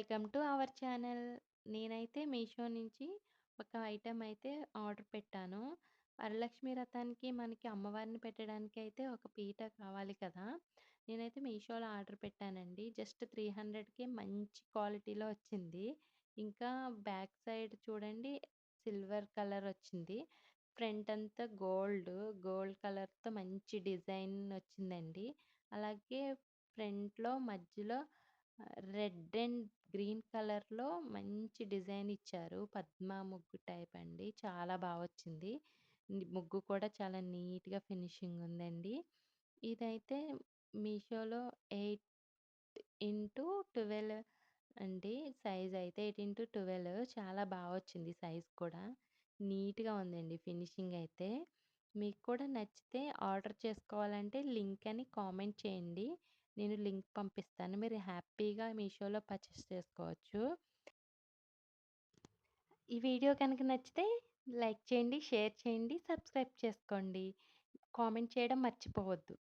Welcome to our channel. నేనైతే మీషో నుంచి ఒక ఐటెం అయితే ఆర్డర్ పెట్టాను. వరలక్ష్మి రథానికి మనకి అమ్మవారిని పెట్టడానికి అయితే ఒక పీట కావాలి కదా! నేనైతే మీషోలో ఆర్డర్ పెట్టానండి. జస్ట్ 300కే మంచి క్వాలిటీలో వచ్చింది. ఇంకా బ్యాక్ సైడ్ చూడండి సిల్వర్ కలర్ వచ్చింది. ఫ్రంట్ అంతా గోల్డ్, గోల్డ్ కలర్‌తో మంచి డిజైన్ వచ్చిందండి. అలాగే ఫ్రంట్‌లో మధ్యలో రెడ్ అండ్ గ్రీన్ కలర్‌లో మంచి డిజైన్ ఇచ్చారు. పద్మ ముగ్గు టైప్ అండి. చాలా బాగా వచ్చింది. ముగ్గు కూడా చాలా నీట్‌గా ఫినిషింగ్ ఉందండి. ఇదైతే మీషోలో 8/12 అండి. సైజ్ అయితే 8/12 చాలా బాగా వచ్చింది సైజ్ కూడా. నీట్‌గా ఉందండి ఫినిషింగ్ అయితే. మీకు కూడా నచ్చితే ఆర్డర్ చేసుకోవాలంటే లింక్ అని కామెంట్ చేయండి. నేను లింక్ పంపిస్తాను. మీరు హ్యాపీగా మీషోలో పర్చేస్ చేసుకోవచ్చు. ఈ వీడియో కనుక నచ్చితే లైక్ చేయండి, షేర్ చేయండి, సబ్స్క్రైబ్ చేసుకోండి. కామెంట్ చేయడం మర్చిపోవద్దు.